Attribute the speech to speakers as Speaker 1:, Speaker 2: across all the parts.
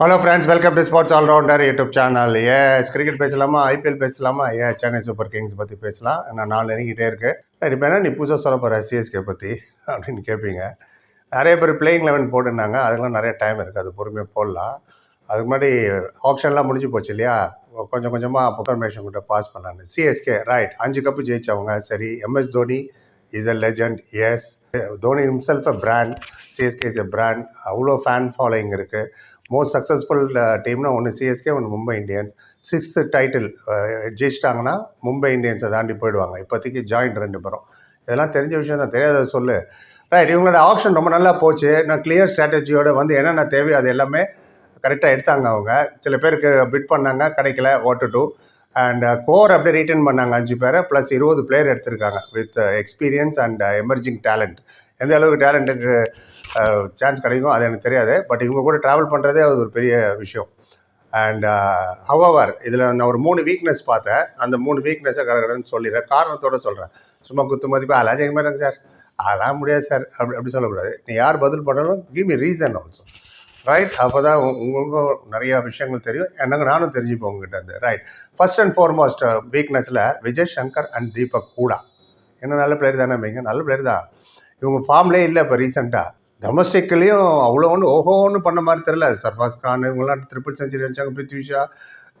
Speaker 1: Hello friends welcome to sports allrounder YouTube channel ace cricket பேசலாமா? IPL பேசலாமா? ஏ Chennai super Kings பற்றி பேசலாம். நான் நாலு இறங்கிட்டே இருக்கு. இப்போ என்ன நீ புதுசாக சொல்ல போகிற சிஎஸ்கே பற்றி அப்படின்னு கேட்பீங்க நிறைய பேர் பிளேயிங் லெவன் போட்டுருந்தாங்க. அதுக்கெலாம் நிறைய டைம் இருக்குது அது பொறுமையாக போடலாம். அதுக்கு முன்னாடி ஆப்ஷன்லாம் முடிஞ்சு போச்சு இல்லையா? கொஞ்சம் கொஞ்சமாக இன்ஃபர்மேஷன் கிட்ட பாஸ் பண்ணலான்னு சிஎஸ்கே ரைட் அஞ்சு கப்பு ஜெயிச்சவங்க. சரி MS Dhoni is a legend yes Dhoni himself a brand CSK is a brand அவ்வளோ ஃபேன் ஃபாலோயிங் இருக்குது மோஸ்ட் சக்ஸஸ்ஃபுல் டீம்னா ஒன்று சிஎஸ்கே ஒன்று மும்பை இந்தியன்ஸ் சிக்ஸ்த்து டைட்டில் ஜெயிச்சிட்டாங்கன்னா மும்பை இந்தியன்ஸை தாண்டி போயிடுவாங்க. இப்போதைக்கு ஜாயிண்ட் ரெண்டு பேரும். இதெல்லாம் தெரிஞ்ச விஷயம் தான். தெரியாத சொல்லு. ரைட் இவங்களோட ஆப்ஷன் ரொம்ப நல்லா போச்சு. நான் கிளியர் ஸ்ட்ராட்டஜியோட வந்து என்னென்ன தேவையோ அது எல்லாமே கரெக்டாக எடுத்தாங்க அவங்க. சில பேருக்கு பிட் பண்ணாங்க கிடைக்கல ஓட்டு டூ அண்ட் கோர் அப்படியே ரீட்டைன் பண்ணாங்க அஞ்சு பேரை. ப்ளஸ் இருபது பிளேயர் எடுத்திருக்காங்க with experience and emerging talent எந்த அளவுக்கு டேலண்ட்டுக்கு சான்ஸ் கிடைக்கும். அது எனக்கு தெரியாது. பட் இவங்க கூட ட்ராவல் பண்ணுறதே அது ஒரு பெரிய விஷயம். அண்ட் ஹவவர் இதில் நான் ஒரு மூணு வீக்னஸ் பார்த்தேன். அந்த மூணு வீக்னஸை கடற்கடன்னு சொல்லிடுறேன். காரணத்தோட சொல்கிறேன் சும்மா குத்து மதிப்பாக அதெல்லாம் செய்ய சார். அதெல்லாம் முடியாது சார். அப்படி அப்படி சொல்லக்கூடாது. நீ யார் பதில் பண்ணாலும் give me reason also right அப்போ தான் உங்களுக்கும் நிறையா விஷயங்கள் தெரியும். எனக்கு நானும் தெரிஞ்சுப்போம் உங்ககிட்ட இருந்து ரைட் ஃபர்ஸ்ட் அண்ட் ஃபார்மோஸ்ட் வீக்னஸில் விஜய் சங்கர் அண்ட் தீபக் கூடா. என்ன நல்ல பிளேயர் தானே வைங்க நல்ல பிளேயர் தான். இவங்க ஃபார்ம்லேயே இல்லை இப்போ ரீசெண்டாக டொமஸ்டிக்லேயும் அவ்வளோ ஒன்று ஓஹோன்னு பண்ண மாதிரி தெரில சர்ஃபாஸ் கான் இவங்களாம் ட்ரிபிள் செஞ்சுரி வச்சாங்க பிருத்விஷா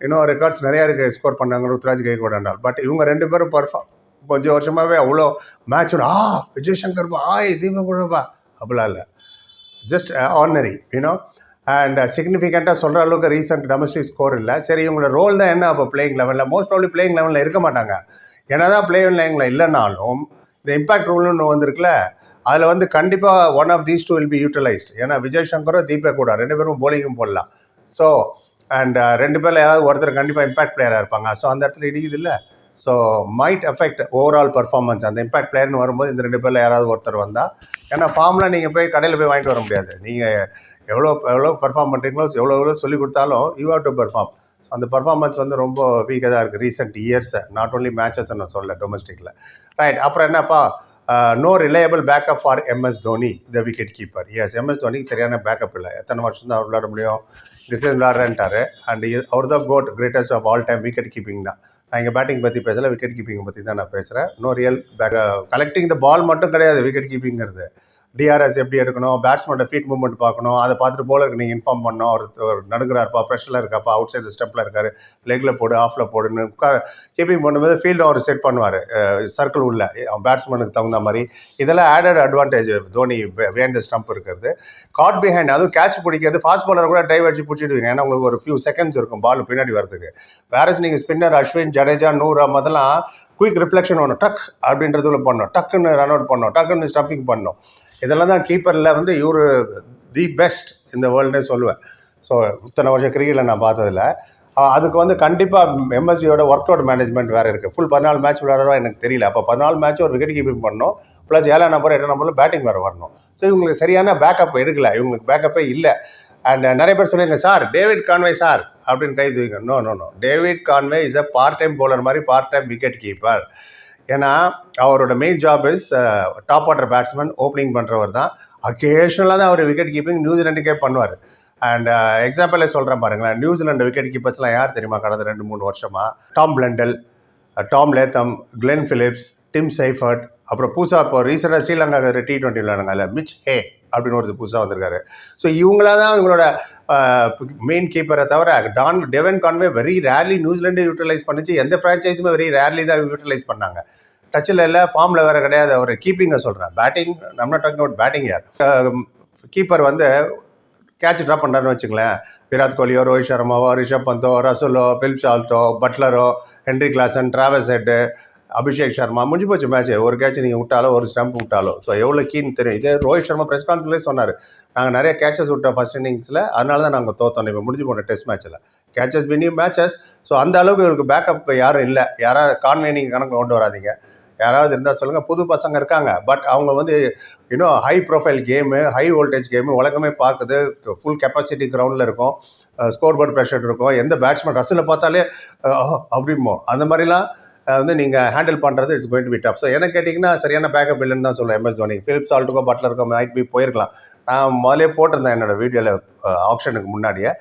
Speaker 1: இன்னும் ரெக்கார்ட்ஸ் நிறையா இருக்குது ஸ்கோர் பண்ணாங்க ருத்ராஜ் கைகோடாண்டால் பட் இவங்க ரெண்டு பேரும் பர்ஃபார்ம் கொஞ்சம் வருஷமாகவே அவ்வளோ மேட்ச் ஆ விஜய் சங்கர் பா ஆய் தீபக் கூடப்பா அப்படிலாம் இல்லை. Just ordinary you know and சிக்னிஃபிகண்ட்டாக சொல்கிற அளவுக்கு ரீசெண்ட் டொமஸ்டிக் ஸ்கோர் இல்லை. சரி இவங்களோட ரோல் தான் என்ன அப்போ பிளேயிங் லெவலில் மோஸ்ட் ஆஃப்லி பிளேயிங் லெவலில் இருக்க மாட்டாங்க. என்ன தான் பிளேயிங் லெவலில் இல்லைனாலும் இந்த இம்பாக்ட் ரூல்னு ஒன்று வந்திருக்குல்ல? அதில் வந்து கண்டிப்பாக one of these two will be utilised ஏன்னா விஜய் சங்கரும் தீபக் கூட ரெண்டு பேரும் போலிங்கும் போடலாம். ஸோ அண்ட் uh, ரெண்டு பேரில் யாராவது ஒருத்தர் கண்டிப்பாக இம்பாக்ட் பிளேயராக இருப்பாங்க. ஸோ அந்த இடத்துல இடிக்குது இல்லை? So might affect overall performance அந்த இம்பாக்ட் பிளேயர்னு வரும்போது இந்த ரெண்டு பேரில் யாராவது ஒருத்தர் வந்தால் ஏன்னா ஃபார்மில் நீங்கள் போய் கடையில் போய் வாங்கிட்டு வர முடியாது. நீங்கள் எவ்வளோ எவ்வளோ பர்ஃபார்ம் பண்ணுறீங்களோ எவ்வளோ எவ்வளோ சொல்லி கொடுத்தாலும் யூ ஹவ் டு பர்ஃபார்ம் அந்த பர்ஃபார்மன்ஸ் வந்து ரொம்ப வீக்காக தான் இருக்குது ரீசெண்ட் இயர்ஸை நாட் ஓன்லி மேட்சஸ் நான் சொல்ல டொமஸ்டிக்கில் ரைட் அப்புறம் என்னப்பா? No reliable backup for MS Dhoni the wicket keeper as MS தோனிக்கு சரியான பேக்கப் இல்லை. எத்தனை வருஷம் தான் அவர் விளையாட முடியும்? டிசைன் விளையாடுறேன்ட்டாரு அண்ட் அவர் தான் goat greatest of all time wicket keeping தான். நான் இங்கே பேட்டிங் பற்றி பேசலை விக்கெட் கீப்பிங் பற்றி தான் நான் பேசுகிறேன் no real back collecting the ball மட்டும் கிடையாது விக்கெட் கீப்பிங்கிறது டிஆர்எஸ் எப்படி எடுக்கணும் பேட்ஸ்மேனோட ஃபீட் மூவ்மெண்ட் பார்க்கணும் அதை பார்த்துட்டு போலருக்கு நீங்கள் இன்ஃபார்ம் பண்ணணும். அவர் நடுங்கிறாருப்பா ப்ரெஷரில் இருக்காப்பா அவுட் சைடு ஸ்டெப்பில் இருக்காரு லெக்கில் போடு ஆஃபில் போடுன்னு கீப்பிங் பண்ணும்போது ஃபீல்டு அவர் செட் பண்ணுவார். சர்க்கிள் உள்ள பேட்ஸ்மேனுக்கு தகுந்த மாதிரி. இதெல்லாம் ஆடட் அட்வான்டேஜ் தோனி வேண்ட ஸ்டம்ப் இருக்கிறது. காட் பிஹைண்ட் அதுவும் கேட்ச் பிடிக்கிறது. ஃபாஸ்ட் பாலர் கூட டைவ் அடிச்சு பிடிச்சிடுவீங்க ஏன்னா உங்களுக்கு ஒரு ஃபியூ செகண்ட்ஸ் இருக்கும் பால் பின்னாடி வரதுக்கு வேறஸ் நீங்கள் ஸ்பின்னர் அஸ்வின் ஜடேஜா நூறு அதெல்லாம் குயிக் ரிஃப்ளெக்ஷன் ஒன்று டக் அப்படின்றதுல பண்ணோம் டக்குன்னு ரன் அவுட் பண்ணோம் டக்குன்னு ஸ்டம்பிங் பண்ணோம் இதெல்லாம் தான் கீப்பரில் வந்து இவர் தி பெஸ்ட் இந்த வேர்ல்டே சொல்லுவேன். ஸோ இத்தனை வருஷம் கிரிக்கெட்டில் நான் பார்த்ததில்ல. அதுக்கு வந்து கண்டிப்பாக எம்எஸ்டியோட ஒர்க் அவுட் மேனேஜ்மெண்ட் வேறு இருக்குது ஃபுல் பதினாலு மேட்ச் விளையாடுறோம் எனக்கு தெரியல. அப்போ பதினாலு மேட்ச் ஒரு விக்கெட் கீப்பிங் பண்ணணும். ப்ளஸ் ஏழாம் நம்பர் எட்டாம் நம்பரில் பேட்டிங் வேறு வரணும். ஸோ இவங்களுக்கு சரியான பேக்கப் எடுக்கல. இவங்களுக்கு பேக்கப்பே இல்லை. அண்ட் நிறைய பேர் சொல்லியிருங்க சார் டேவிட் கான்வே சார். அப்படின்னு கை தூங்க no no no David Conway is a part time bowler மாதிரி பார்ட் டைம் விக்கெட் கீப்பர் ஏன்னா அவரோட main job is top order batsman opening பண்ணுறவர் தான். அக்கேஷனலாக தான் அவர் விக்கெட் கீப்பிங் நியூசிலாண்டுக்கே பண்ணுவார். அண்ட் எக்ஸாம்பிளே சொல்கிறேன் பாருங்களேன். நியூசிலாண்டு விக்கெட் கீப்பர்ஸ்லாம் யார் தெரியுமா கடந்த ரெண்டு மூணு வருஷமாக Tom Blundell Tom Latham Glenn Phillips Tim Seifert அப்புறம் புதுசாக இப்போ ரீசெண்டாக ஸ்ரீலங்கா டி ட்வெண்ட்டி விளையாடுங்க இல்லை மிச் ஹே அப்படின்னு ஒரு புதுசாக வந்திருக்காரு. ஸோ இவங்களா தான் இவங்களோட மெயின் கீப்பரை தவிர then Devon Conway very rarely New Zealand utilise பண்ணிச்சு. எந்த ஃப்ரான்ச்சைஸுமே வெரி ரேர்லி தான் யூட்டிலைஸ் பண்ணாங்க. டச்சில் இல்லை ஃபார்மில் வேறு கிடையாது. அவர் கீப்பிங்கை சொல்கிறேன் பேட்டிங் நம்ம டாக்கிங் அவுட் பேட்டிங் யார் கீப்பர் வந்து கேட்ச் ட்ராப் பண்ணுறாருன்னு வச்சுங்களேன் விராட் கோலியோ ரோஹித் சர்மாவோ ரிஷப் பந்தோ ரசுலோ பிலிப் ஷால்ட்டோ பட்லரோ Henry Klaasen Travis Head Abhishek Sharma முடிஞ்சு போச்சு மேட்ச் ஒரு கேட்ச் நீங்கள் விட்டாலோ ஒரு ஸ்டம்ப் விட்டாலோ. ஸோ எவ்வளோ கீன்னு தெரியும். இதே ரோஹித் சர்மா ப்ரெஸ் கான்ஃபரன்ஸ்லேயே சொன்னார். நாங்கள் நிறைய கேச்சஸ் விட்டோம் ஃபஸ்ட் இன்னிங்ஸில் அதனால தான் நாங்கள் தோத்தோம். இப்போ முடிஞ்சு போன டெஸ்ட் மேட்ச்சில் கேச்சஸ் வினியும் மேட்சஸ் ஸோ அந்த அளவுக்கு இவருக்கு பேக்கப் யாரும் இல்லை. யாராவது கான்வே நீங்கள் கணக்கு கொண்டு வராதீங்க. யாராவது இருந்தால் சொல்லுங்கள் புது பசங்க இருக்காங்க. பட் அவங்க வந்து இன்னும் high profile game high voltage game உலகமே பார்க்குது. ஃபுல் கெப்பாசிட்டி கிரவுண்டில் இருக்கும். ஸ்கோர் போர்ட் ப்ரெஷர் இருக்கும். எந்த பேட்ஸ்மேன் ரசில் பார்த்தாலே அப்படிமோ அந்த மாதிரிலாம் வந்து நீங்கள் ஹேண்டில் பண்ணுறது it's going to be tough so என்ன கேட்டிங்கன்னா சரியான பேக்கப் இல்லைன்னு தான் சொல்லுவேன். எம்எஸ் தோனி ஃபிலிப் பட்டில் பட்லருக்கோ மைட் பி போயிருக்கலாம். நான் முதலே போட்டிருந்தேன் என்னோடய வீடியோவில் ஆப்ஷனுக்கு முன்னாடியே.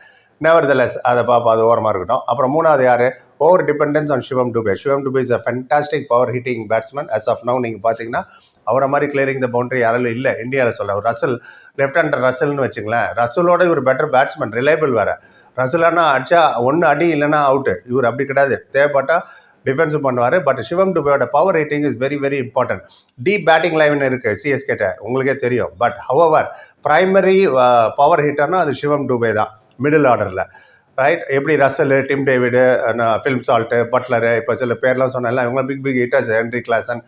Speaker 1: நெவர்தலஸ் அதை பார்ப்போம். அது ஓரமாக இருக்கட்டும். அப்புறம் மூணாவது யார்? Over dependence on Shivam Dube Shivam Dube is a fantastic power hitting batsman as of now நீங்கள் பார்த்தீங்கன்னா அவரை மாதிரி கிளியரிங் த பவுண்டரி யாராலும் இல்லை. இந்தியாவில் சொல்ல ஒரு ரசல் லெஃப்ட் ஹேண்டர் ரசல்னு வச்சுங்களேன். ரசலோட இவர் பெட்டர் பேட்ஸ்மேன் ரிலையபிள் வேறு. ரசலானா அடிச்சா ஒன்று அடி இல்லைன்னா அவுட்டு இவர் அப்படி கிடையாது. தேவைப்பட்டால் டிஃபென்ஸும் பண்ணுவார். But Shivam டுபேயோட power rating is very very important deep batting line இருக்குது சிஎஸ்கேட்ட உங்களுக்கே தெரியும். பட் ஹவவர் ப்ரைமரி பவர் ஹிட்டர்னா அது சிவம் டுபே தான் மிடில் ஆர்டரில் ரைட் எப்படி Russell Tim David Phil Salt Buttler இப்போ சில பேர்லாம் சொன்னால இவங்க big big hitters Henry Klaasen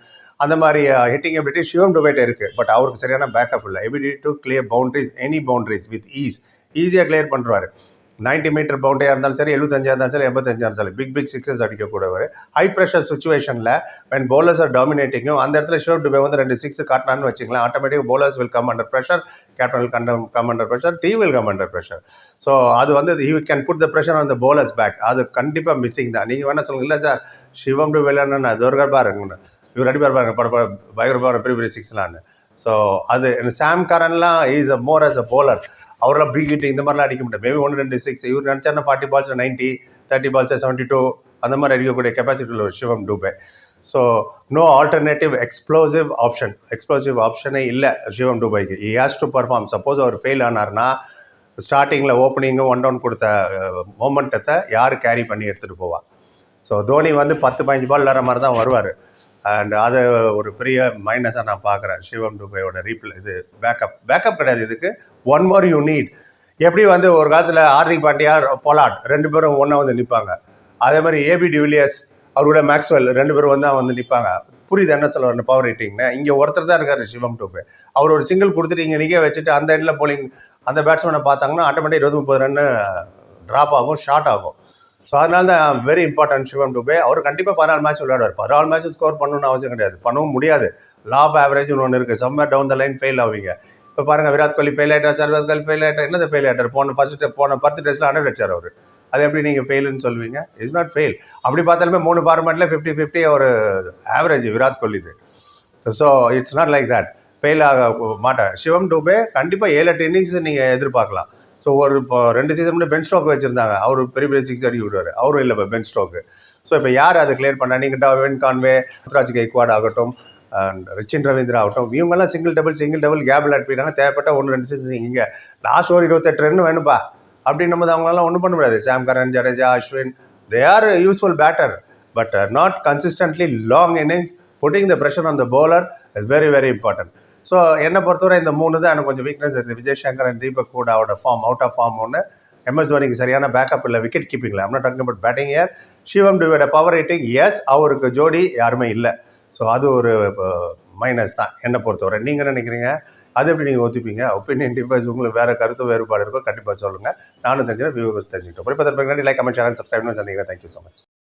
Speaker 1: அந்த மாதிரி ஹிட்டிங் எபிலிட்டி சிவம் டுபேட் இருக்குது பட் அவருக்கு சரியான பேக்கப் இல்லை. Ability to clear boundaries any boundaries with ease ஈஸியாக கிளியர் பண்ணுறாரு 90 மீட்டர் பவுண்டரியாக இருந்தாலும் சரி எழுபத்தஞ்சாக இருந்தாலும் சரி எண்பத்தஞ்சாக இருந்தாலும் பிக் பிக் சிக்ஸஸ் அடிக்கக்கூடியவர். ஹை ப்ரெஷர் சுச்சுவேஷனில் வென் bowlers ஆர் டாமினேட்டிங்கும் அந்த இடத்துல ஷோர் டுபே வந்து ரெண்டு சிக்ஸ் காட்டினான்னு வச்சுக்கலாம் automatic bowlers will come under pressure captain will come come under pressure team will come under pressure so அது வந்து he can put the pressure on the bowlers back அது கண்டிப்பாக மிஸ்ஸிங் தான். நீங்கள் வேணால் சொல்லுங்கள் இல்லை சார் சிவம் டு இல்லைன்னு துர்கர் பாருங்க இவர் அடிப்பார் பாருங்க பட பயங்கரமாக பெரிய பெரிய சிக்ஸ்லான்னு ஸோ அது Sam கரன்லாம் is a more as a bowler அவரெல்லாம் ப்ரீ இந்த மாதிரிலாம் அடிக்க முடியாது மேபி ஒன்று ரெண்டு சிக்ஸ் இவர் நினச்சாருன்னா forty balls ninety thirty balls seventy two அந்த மாதிரி அடிக்கக்கூடிய கெப்பாசிட்டி உள்ள ஒரு Shivam Dube. So no alternative explosive option explosive ஆப்ஷனே இல்லை Shivam டூபாய்க்கு he has to perform suppose our fail ஆனார்னா ஸ்டார்டிங்கில் ஓப்பனிங்கும் ஒன் டவுன் கொடுத்த மூமெண்ட்டத்தை யார் கேரி பண்ணி எடுத்துகிட்டு போவா? ஸோ தோனி வந்து பத்து பதினஞ்சு பால் விளாட்ற மாதிரி தான் வருவார். அண்ட் அதை ஒரு பெரிய மைனஸாக நான் பார்க்குறேன். சிவம் டுபையோட ரீப்ளே இது பேக்கப் பேக்கப் கிடையாது இதுக்கு. ஒன் மோர் யூ நீட் எப்படி வந்து ஒரு காலத்தில் ஹார்திக் பாண்டியா பொலாட் ரெண்டு பேரும் ஒன்றா வந்து நிற்பாங்க அதே மாதிரி ஏபி டிவிலியர்ஸ் அவரோட மேக்ஸ்வெல் ரெண்டு பேரும் வந்து வந்து நிற்பாங்க புரியுது என்ன சொல்ல வரணும் பவர் ரேட்டிங்னா இங்கே ஒருத்தர் தான் இருக்காரு சிவம் டூபே அவர் ஒரு சிங்கிள் கொடுத்துட்டு இங்கே நிற்க வச்சுட்டு அந்த எண்டில் போலிங் அந்த பேட்ஸ்மேனை பார்த்தாங்கன்னா ஆட்டோமேட்டிக் இருபது முப்பது ரன்னு ட்ராப் ஆகும் ஷார்ட் ஆகும். ஸோ அதனால தான் வெரி இம்பார்ட்டன்ட் சிவம் டுபே அவர் கண்டிப்பாக பதினாலு மேட்ச் விளையாடுவார். பதினாலு மேட்ச் ஸ்கோர் பண்ணணும்னு அவசியம் கிடையாது. பண்ணவும் முடியாது. லாப் ஆவரேஜ்னு ஒன்று இருக்குது summer down the line fail ஆவீங்க. இப்போ பாருங்கள் விராட் கோலி ஃபெயில் ஆகிட்டார் சர்வத் கோலி ஃபெயில் ஆகிட்டார் என்னது ஃபெயில் ஆகிட்டார் போன ஃபர்ஸ்ட் போன பத்து டெஸ்ட்டில் ஹண்ட்ரட் அடிச்சார் அவர். அது எப்படி நீங்கள் ஃபெயிலுன்னு சொல்லுவீங்க இஸ் நாட் ஃபெயில் அப்படி பார்த்தாலுமே மூணு ஃபார்மேட்டில் ஃபிஃப்டி ஃபிஃப்டி ஒரு average Virat கோலிது. So it's not like that fail ஆக மாட்டேன் சிவம் டூபே கண்டிப்பாக ஏழு எட்டு இன்னிங்ஸ் நீங்கள் எதிர்பார்க்கலாம். ஸோ ஒரு இப்போ ரெண்டு சீசன் முன்னாடி பென் ஸ்டோக் வச்சுருந்தாங்க. அவர் பெரிய பெரிய சிக்ஸ் அடி விடுவார். அவரும் இல்லை இப்போ பென் ஸ்டோக்கு ஸோ இப்போ யார் அதை கிளியர் பண்ணா? நீங்கள் டவின் கான்வே ருத்ராஜ் கைக்வாட் ஆகட்டும் அண்ட் ரிச்சின் ரவீந்திரா ஆகட்டும் இவங்கெல்லாம் single double single double capable அடிப்பிட்டாங்க தேவைப்பட்ட ஒன்று ரெண்டு சீசன் இங்கே. லாஸ்ட் ஒரு இருபத்தெட்டு ரன் வேணும்ப்பா அப்படின்னும் போது அவங்களாம் ஒன்றும் பண்ண முடியாது. Sam Curran Jadeja Ashwin they are useful batter but not consistently long innings putting the pressure on the bowler is very very important so என்னை பொறுத்தவரை இந்த மூணு தான் எனக்கு கொஞ்சம் வீக்னஸ் இருக்குது. விஜய் சங்கர் அண்ட் தீபக் கூடாவோட ஃபார்ம் அவுட் ஆஃப் ஃபார்ம் ஒன்று எம்எஸ் தோனிக்கு சரியான பேக்கப் இல்லை. விக்கெட் கீப்பிங்கில் I'm not talking batting here Shivam டிவியோட பவர் ரேட்டிங் எஸ் அவருக்கு ஜோடி யாருமே இல்லை. ஸோ அது ஒரு மைனஸ் தான். என்னை பொறுத்தவரை. நீங்கள் நினைக்கிறீங்க? அது எப்படி நீங்கள் ஒத்துப்பீங்க? ஒப்பீனியன் டிஃபர்ஸ் உங்களுக்கு வேறு கருத்து வேறுபாடு இருக்கோ கண்டிப்பாக சொல்லுங்கள் நானும் தெரிஞ்சுக்கிறேன் வியூவர்ஸ் தெரிஞ்சுக்கிட்டோம். இப்போ லைக் கமெண்ட் சேனல் சப்ஸ்கிரைப் சந்திக்கிறேன். Thank you so much